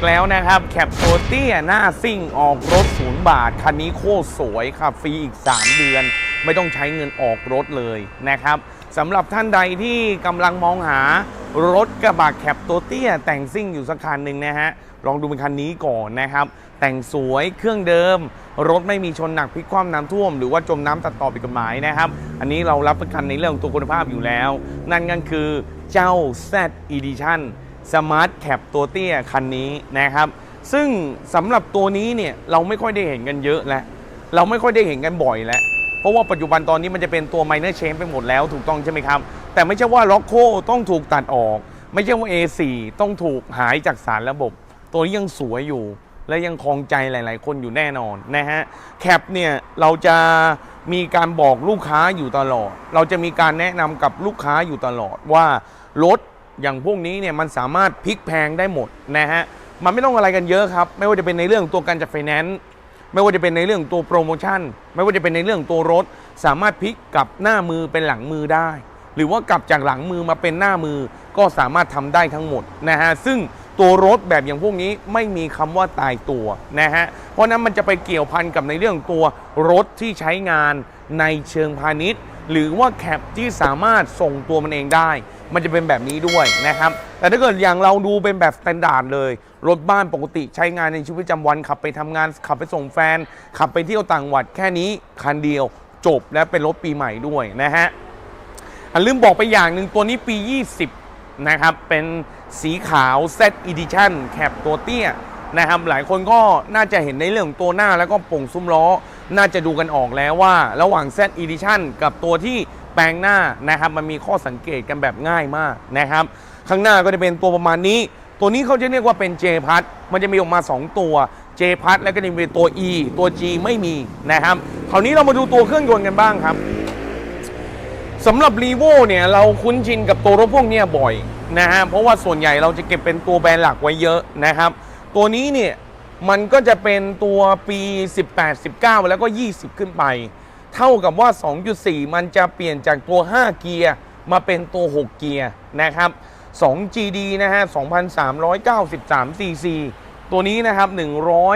กแล้วนะครับแคปโตเตี้ยหน้าซิ่งออกรถศูนย์บาท คันนี้โคตรสวยครับฟรีอีก 3 เดือน ไม่ต้องใช้เงินออกรถเลยนะครับสำหรับท่านใดที่กำลังมองหารถกระบะแคปโตเตี้ยแต่งซิ่งอยู่สักคันหนึ่งนะฮะลองดูเป็นคันนี้ก่อนนะครับ แต่งสวยเครื่องเดิม รถไม่มีชนหนักพลิกคว่ำน้ำท่วม หรือว่าจมน้ำตัดต่อผิดกฎหมายนะครับ อันนี้เรารับประกันในเรื่องของตัวคุณภาพอยู่แล้ว นั่นก็คือเจ้า Z Edition Smart Cap ตัวเตี้ยคันนี้นะครับ ซึ่งสำหรับตัวนี้เนี่ยเราไม่ค่อยได้เห็นกันเยอะแล้ว เราไม่ค่อยได้เห็นกันบ่อยแล้ว เพราะว่าปัจจุบันตอนนี้มันจะเป็นตัว minor change ไปหมดแล้วถูกต้องใช่ไหมครับ แต่ไม่ใช่ว่าล็อกโคต้องถูกตัดออก ไม่ใช่ว่า A4 ต้องถูกหายจากสารระบบ ตัวนี้ยังสวยอยู่และยังคองใจหลาย ๆ คนอยู่แน่นอนนะฮะแคปเนี่ยเราจะมีการบอกลูกค้าอยู่ตลอด เราจะมีการแนะนำกับลูกค้าอยู่ตลอดว่ารถ อย่างพวกนี้เนี่ยมันสามารถพลิกแพงได้หมดนะฮะมันไม่ต้องอะไรกันเยอะครับ ไม่ว่าจะเป็นในเรื่องตัวการจัดไฟแนนซ์ไม่ว่าจะเป็นในเรื่องตัวโปรโมชั่น ไม่ว่าจะเป็นในเรื่องตัวรถ สามารถพลิกกลับหน้ามือเป็นหลังมือได้ หรือว่ากลับจากหลังมือมาเป็นหน้ามือก็สามารถทำได้ทั้งหมดนะฮะซึ่งตัวรถแบบอย่างพวกนี้ไม่มีคำว่าตายตัวนะฮะเพราะนั้นมันจะไปเกี่ยวพันกับในเรื่องตัวรถที่ใช้งานในเชิงพาณิชย์ หรือว่าแคปที่สามารถส่งตัวมันเองได้ มันจะเป็นแบบนี้ด้วยนะครับ แต่ถ้าเกิดอย่างเราดูเป็นแบบสแตนดาร์ดเลย รถบ้านปกติใช้งานในชีวิตประจำวัน ขับไปทำงาน ขับไปส่งแฟน ขับไปเที่ยวต่างจังหวัดแค่นี้คันเดียวจบและเป็นรถปีใหม่ด้วยนะฮะอันลืมบอกไปอย่างหนึ่งตัวนี้ปี 20 นะครับ เป็นสีขาว Z Edition แคปตัวเตี้ยนะครับ หลายคนก็น่าจะเห็นในเรื่องของตัวหน้าแล้วก็ป่งซุ้มล้อ น่าจะดูกันออกแล้วว่า ระหว่าง Z Edition กับตัวที่ แปลงหน้านะครับมันมีข้อสังเกตกันแบบง่ายมากนะครับ ข้างหน้าก็จะเป็นตัวประมาณนี้ ตัวนี้เขาจะเรียกว่าเป็น J พัดมันจะมีออกมา 2 ตัว J พัดแล้วก็จะมีตัว E ตัว G ไม่มีนะครับคราวนี้เรามาดูตัวเครื่องยนต์กันบ้างครับสำหรับรีโวเนี่ยเราคุ้นชินกับตัวรถพวกนี้บ่อยนะฮะเพราะว่าส่วนใหญ่เราจะเก็บเป็นตัวแบรนด์หลักไว้เยอะนะครับ ตัวนี้เนี่ยมันก็จะเป็นตัวปี 18 19 แล้วก็ 20 ขึ้นไป เท่ากับว่า 2.4 มันจะเปลี่ยนจากตัว 5 เกียร์มาเป็นตัว 6 เกียร์นะครับ 2 GD นะฮะ 2,393 cc ตัวนี้นะครับ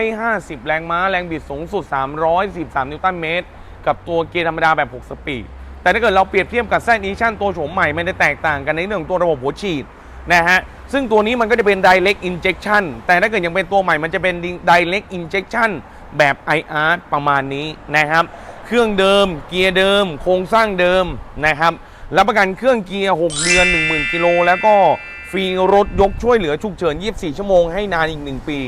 150 แรงม้า แรงบิดสูงสุด 313 นิวตันเมตร กับตัวเกียร์ธรรมดาแบบ 6 สปีด แต่ถ้าเกิดเราเปรียบเทียบกับแซดอีชั่นตัวโฉมใหม่ม่ได้แตกต่างกันในเรื่องของตัวระบบหัวฉีดนะฮะ ซึ่งตัวนี้มันก็จะเป็น direct injection แต่ถ้าเกิดยังเป็นตัวใหม่ มันจะเป็น direct injection แบบ IR ประมาณนี้นะครับ เครื่องเดิม เกียร์เดิม โครงสร้างเดิมนะครับรับประกันเครื่องเกียร์ 6 เดือน 10,000กิโลแล้วก็ฟรีรถยกช่วยเหลือฉุกเฉิน 24 ชั่วโมงให้นานอีก 1 ปี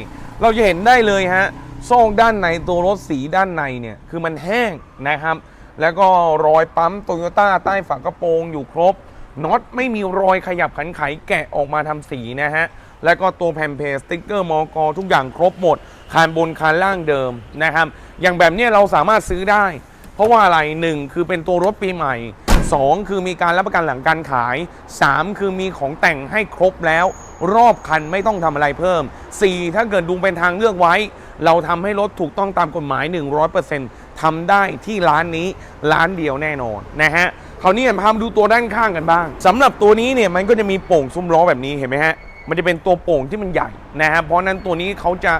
เราจะเห็นได้เลยฮะซอกด้านในตัวรถสีด้านในเนี่ยคือมันแห้งนะครับ แล้วก็รอยปั๊มโตโยต้าใต้ฝากระโปรงอยู่ครบน็อตไม่มีรอยขยับขันไขแกะออกมาทำสีนะฮะแล้วก็ตัวแผ่นเพสติ๊กเกอร์มอกทุกอย่างครบหมด คานบนคานล่างเดิมนะครับ อย่างแบบนี้เราสามารถซื้อได้ เพราะว่าอะไรหนึ่งคือเป็นตัวรถปีใหม่ 2 คือมีการรับประกันหลังการขาย 3 คือมีของแต่งให้ครบแล้ว รอบคันไม่ต้องทำอะไรเพิ่ม 4 ถ้าเกิดดูเป็นทางเลือกไว้ เราทำให้รถถูกต้องตามกฎหมาย 100%ทำได้ที่ร้านนี้ร้านเดียวแน่นอนนะฮะคราวนี้พามาดูตัวด้านข้างกันบ้างสำหรับตัวนี้เนี่ยมันก็จะมีโป่งซุ้มล้อแบบนี้เห็นไหมฮะมันจะเป็นตัวโป่งที่มันใหญ่นะฮะเพราะนั้นตัวนี้เขาจะ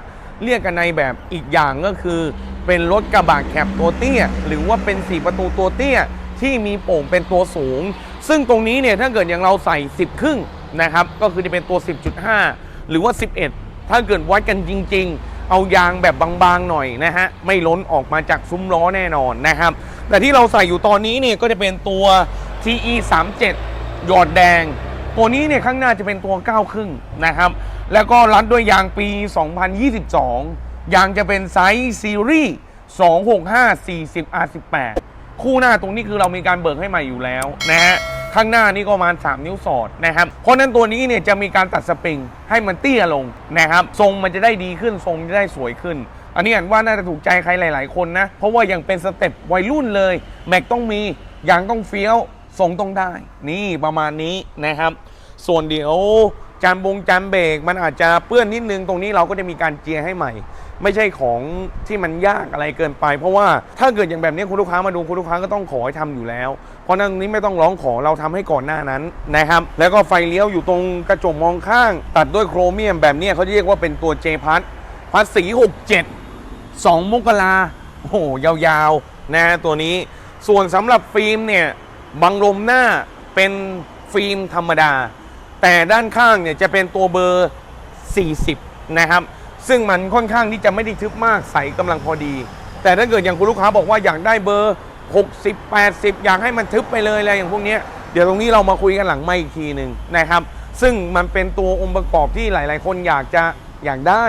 เรียกกันในแบบอีกอย่างก็คือ เป็นรถกระบะแคปตัวเตี้ย หรือว่าเป็น4ประตูตัวเตี้ยที่มีโป่งเป็นตัวสูง ซึ่งตรงนี้เนี่ยถ้าเกิดอย่างเราใส่ 10 ครึ่งนะครับ ก็คือจะเป็นตัว 10.5 หรือว่า 11 ถ้าเกิดวัดกันจริง ๆ เอายางแบบบางๆหน่อยนะฮะ ไม่ล้นออกมาจากซุ้มล้อแน่นอนนะครับ แต่ที่เราใส่อยู่ตอนนี้เนี่ยก็จะเป็นตัว TE 37 หยอดแดง ตัวนี้เนี่ยข้างหน้าจะเป็นตัว 9 ครึ่งนะครับ แล้วก็รัดด้วยยางปี 2022 ยางจะเป็นไซส์ซีรีส์ 265 40 R18 คู่หน้าตรงนี้คือเรามีการเบิกให้ใหม่อยู่แล้วนะฮะ ข้างหน้านี่ก็ประมาณ 3 นิ้วสอดนะครับ เพราะนั้นตัวนี้เนี่ยจะมีการตัดสปริงให้มันเตี้ยลงนะครับ ทรงมันจะได้ดีขึ้น ทรงจะได้สวยขึ้น อันนี้อ่านว่าน่าจะถูกใจใครหลาย ๆ คนนะ เพราะว่ายังเป็นสเต็ปวัยรุ่นเลย แม็กต้องมี ยางต้องเฟี้ยว ทรงต้องได้ นี่ประมาณนี้นะครับ ส่วนเดี๋ยว จานบงจานเบรกมันอาจจะเปื้อนนิดนึงตรงนี้เราก็จะมีการเจียร์ให้ใหม่ ไม่ใช่ของที่มันยากอะไรเกินไป เพราะว่าถ้าเกิดอย่างแบบนี้คุณลูกค้ามาดูคุณลูกค้าก็ต้องขอให้ทำอยู่แล้ว เพราะนั้นนี้ไม่ต้องร้องขอเราทำให้ก่อนหน้านั้นนะครับแล้วก็ไฟเลี้ยวอยู่ตรงกระจกมองข้าง ตัดด้วยโครเมียมแบบนี้เขาเรียกว่าเป็นตัว J พัทพัทสี67 2มกราโอ้โหยาวๆนะฮะตัวนี้ส่วนสำหรับฟิล์มเนี่ยบังลมหน้าเป็นฟิล์มธรรมดา แต่ด้านข้างเนี่ยจะเป็นตัวเบอร์ 40 นะครับ ซึ่งมันค่อนข้างที่จะไม่ได้ทึบมากใสกำลังพอดี แต่ถ้าเกิดอย่างคุณลูกค้าบอกว่าอยากได้เบอร์ 60 80 อยากให้มันทึบไปเลยอะไรอย่างพวกนี้เดี๋ยวตรงนี้เรามาคุยกันหลังไม่อีกทีหนึ่งนะครับ ซึ่งมันเป็นตัวองค์ประกอบที่หลาย ๆ คนอยากจะอยากได้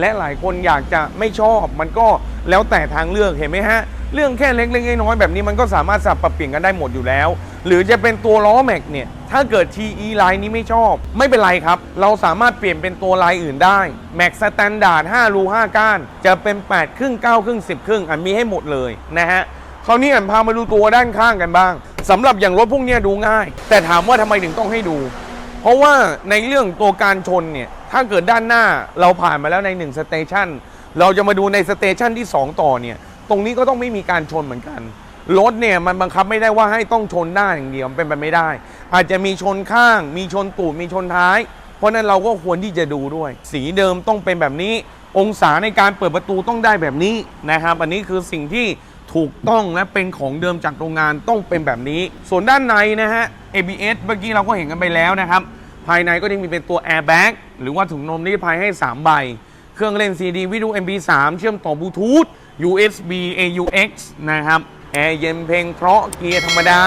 และหลายคนอยากจะไม่ชอบ มันก็แล้วแต่ทางเลือกเห็นไหมฮะเรื่องแค่เล็กๆน้อยๆแบบนี้มันก็สามารถสับปรับเปลี่ยนกันได้หมดอยู่แล้ว หรือจะเป็นตัวล้อแม็กเนี่ย ถ้าเกิด TE ไลน์นี้ไม่ชอบ ไม่เป็นไรครับ เราสามารถเปลี่ยนเป็นตัวลายอื่นได้แม็กสแตนดาร์ด5รู5 ก้าน จะเป็น 8 ครึ่ง 9 ครึ่ง 10 ครึ่งอันมีให้หมดเลยนะฮะคราวนี้อันพามาดูตัวด้านข้างกันบ้างสำหรับอย่างรถพวกนี้ดูง่าย แต่ถามว่าทำไมถึงต้องให้ดู เพราะว่าในเรื่องตัวการชนเนี่ยถ้าเกิดด้านหน้าเราผ่านมาแล้วใน1สเตชันเราจะมาดูในสเตชันที่ 2 ต่อเนี่ยตรงนี้ก็ต้องไม่มีการชนเหมือนกัน รถเนี่ยมันบังคับไม่ได้ว่าให้ต้องชนหน้าอย่างเดียวเป็นไปไม่ได้ อาจจะมีชนข้าง มีชนตูดมีชนท้าย เพราะนั้นเราก็ควรที่จะดูด้วย สีเดิมต้องเป็นแบบนี้ องศาในการเปิดประตูต้องได้แบบนี้นะครับ อันนี้คือสิ่งที่ถูกต้องและเป็นของเดิมจากโรงงานต้องเป็นแบบนี้ ส่วนด้านในนะฮะ ABS เมื่อกี้เราก็เห็นกันไปแล้วนะครับ ภายในก็จะมีเป็นตัว airbag หรือว่าถุงนมนิรภัยให้ 3 ใบ เครื่องเล่น CD วิดีโอ MP3 เชื่อมต่อบลูทูธ USB AUX นะครับ แอร์เย็นเพลงเพราะเกียร์ธรรมดา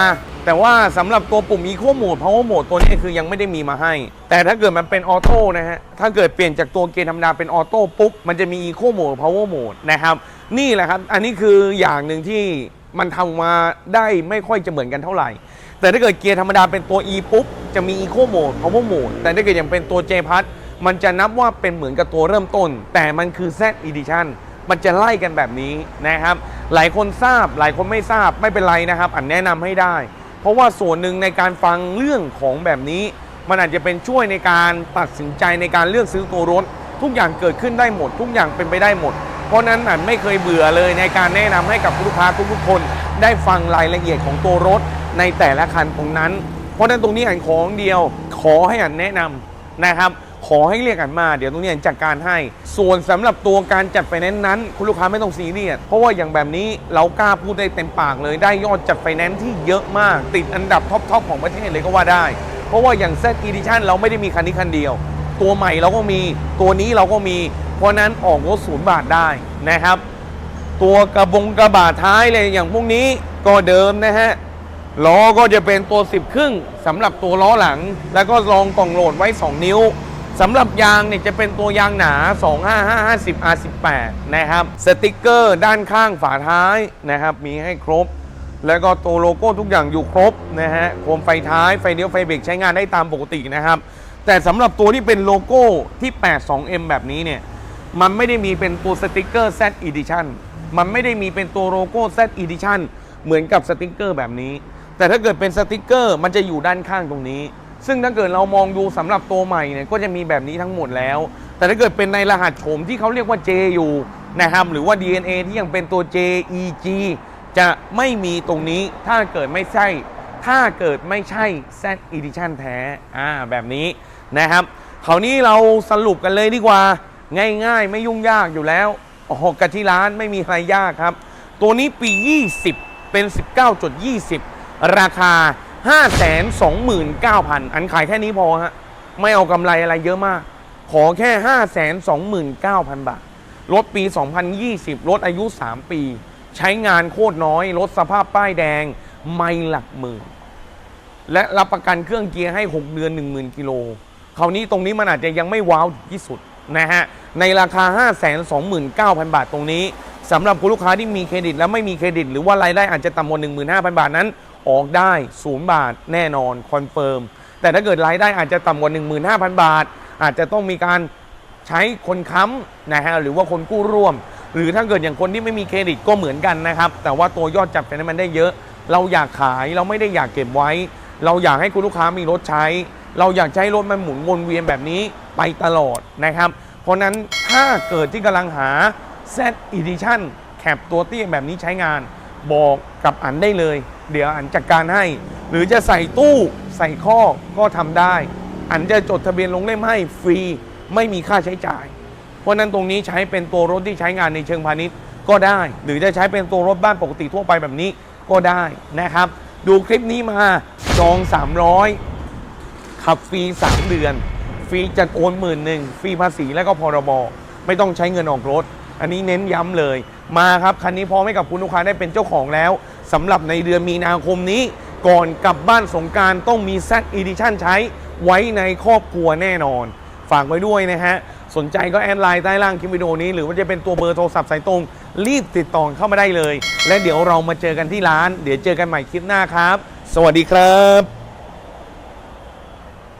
แต่ว่าสำหรับตัวปุ่ม Eco Mode Power Mode ตัวนี้คือยังไม่ได้มีมาให้ แต่ถ้าเกิดมันเป็นออโต้นะฮะ ถ้าเกิดเปลี่ยนจากตัวเกียร์ธรรมดาเป็นออโต้ปุ๊บ มันจะมี Eco Mode Power Mode นะครับ นี่แหละครับ อันนี้คืออย่างหนึ่งที่มันทำมาได้ไม่ค่อยจะเหมือนกันเท่าไหร่ แต่ถ้าเกิดเกียร์ธรรมดาเป็นตัว E ปุ๊บ จะมี Eco Mode Power Mode แต่ถ้าเกิดยังเป็นตัว J p a s มันจะนับว่าเป็นเหมือนกับตัวเริ่มต้น แต่มันคือ Z Edition มันจะไล่กันแบบนี้นะครับ หลายคนทราบหลายคนไม่ทราบไม่เป็นไรนะครับ อันแนะนำให้ได้ เพราะว่าส่วนหนึ่งในการฟังเรื่องของแบบนี้ มันอาจจะเป็นช่วยในการตัดสินใจในการเลือกซื้อตัวรถ ทุกอย่างเกิดขึ้นได้หมด ทุกอย่างเป็นไปได้หมด เพราะนั้นอันไม่เคยเบื่อเลยในการแนะนำให้กับลูกค้าทุกๆคน ได้ฟังรายละเอียดของตัวรถในแต่ละคันตรงนั้น เพราะนั้นตรงนี้อันของเดียวขอให้อันแนะนำนะครับ ขอให้เรียกกันมาเดี๋ยวตรงนี้จัดการให้ ส่วนสำหรับตัวการจัดไฟแนนซ์นั้น คุณลูกค้าไม่ต้องซีเรียสเพราะว่าอย่างแบบนี้เรากล้าพูดได้เต็มปากเลยได้ยอดจัดไฟแนนซ์ที่เยอะมาก ติดอันดับท็อปๆของประเทศเลยก็ว่าได้ เพราะว่าอย่าง Z Edition เราไม่ได้มีคันนี้คันเดียว ตัวใหม่เราก็มีตัวนี้เราก็มี เพราะนั้นออกรถศูนย์บาทได้นะครับ ตัวกระบงกระบะท้ายเลยอย่างพวกนี้ก็เดิมนะฮะล้อก็จะเป็นตัว 10 ครึ่งสำหรับตัวล้อหลัง แล้วก็รองกล่องโหลดไว้ 2 นิ้ว สำหรับยางเนี่ยจะเป็นตัวยางหนา 25550 R18 นะครับสติกเกอร์ด้านข้างฝาท้ายนะครับมีให้ครบ แล้วก็ตัวโลโก้ทุกอย่างอยู่ครบนะฮะโคมไฟท้ายไฟเลี้ยวไฟเบรกใช้งานได้ตามปกตินะครับ แต่สำหรับตัวที่เป็นโลโก้ที่ 82M แบบนี้เนี่ยมันไม่ได้มีเป็นตัวสติกเกอร์ Z Edition มันไม่ได้มีเป็นตัวโลโก้ Z Edition เหมือนกับสติกเกอร์แบบนี้ แต่ถ้าเกิดเป็นสติกเกอร์มันจะอยู่ด้านข้างตรงนี้ ซึ่งถ้าเกิดเรามองดูสำหรับตัวใหม่เนี่ยก็จะมีแบบนี้ทั้งหมดแล้ว แต่ถ้าเกิดเป็นในรหัสโฉมที่เขาเรียกว่า J อยู่นะครับหรือว่า DNA ที่ยังเป็นตัว JEG จะไม่มีตรงนี้ถ้าเกิดไม่ใช่ ถ้าเกิดไม่ใช่ Z Edition แท้อ่าแบบนี้นะครับคราวนี้เราสรุปกันเลยดีกว่า ง่ายๆ ไม่ยุ่งยากอยู่แล้วโอ้โหกันที่ร้านไม่มีใครยากครับ ตัวนี้ปี 20 เป็น 19.20 ราคา 529,000อันขายแค่นี้พอฮะ ไม่เอากำไรอะไรเยอะมาก ขอแค่529,000บาท รถปี 2020 รถอายุ 3 ปี ใช้งานโคตรน้อย รถสภาพป้ายแดง ไม่หลักหมื่น และรับประกันเครื่องเกียร์ให้ 6 เดือน 10,000 กิโล คราวนี้ตรงนี้มันอาจจะยังไม่ว้าวที่สุดนะฮะ ในราคา 529,000 บาทตรงนี้สำหรับคุณลูกค้าที่มีเครดิตและไม่มีเครดิต หรือว่ารายได้อาจจะต่ำกว่า15,000 บาทนั้น ออกได้ศูนย์บาทแน่นอนคอนเฟิร์มแต่ถ้าเกิดรายได้อาจจะต่ำกว่า 15,000 บาท อาจจะต้องมีการใช้คนค้ำนะฮะหรือว่าคนกู้ร่วม หรือถ้าเกิดอย่างคนที่ไม่มีเครดิตก็เหมือนกันนะครับ แต่ว่าตัวยอดจับไฟแนมันได้เยอะ เราอยากขายเราไม่ได้อยากเก็บไว้ เราอยากให้คุณลูกค้ามีรถใช้ เราอยากใช้รถมันหมุนวนเวียนแบบนี้ไปตลอดนะครับ เพราะฉะนั้นถ้าเกิดที่กำลังหา Z Edition แคปตัวเตี้ยแบบนี้ใช้งาน บอกกับอันได้เลย เดี๋ยวอันจัดการให้ หรือจะใส่ตู้ใส่ข้อก็ทำได้ อันจะจดทะเบียนลงเล่มให้ฟรีไม่มีค่าใช้จ่าย เพราะนั้นตรงนี้ใช้เป็นตัวรถที่ใช้งานในเชิงพาณิชย์ก็ได้ หรือจะใช้เป็นตัวรถบ้านปกติทั่วไปแบบนี้ก็ได้นะครับ ดูคลิปนี้มาจอง 300 ขับฟรี 3 เดือน ฟรีจัดโอนหมื่นหนึ่งฟรีภาษีแล้วก็พรบไม่ต้องใช้เงินออกรถ อันนี้เน้นย้ำเลยมาครับ คันนี้พร้อมให้กับคุณลูกค้าได้เป็นเจ้าของแล้ว สำหรับในเดือนมีนาคมนี้ ก่อนกลับบ้านสงการต้องมีแซกอีดิชั่นใช้ไว้ในครอบครัวแน่นอน ฝากไว้ด้วยนะฮะ สนใจก็แอดไลน์ใต้ล่างคลิปวิดีโอนี้ หรือว่าจะเป็นตัวเบอร์โทรศัพท์สายตรง รีบติดต่อเข้ามาได้เลย และเดี๋ยวเรามาเจอกันที่ร้าน เดี๋ยวเจอกันใหม่คลิปหน้าครับ สวัสดีครับ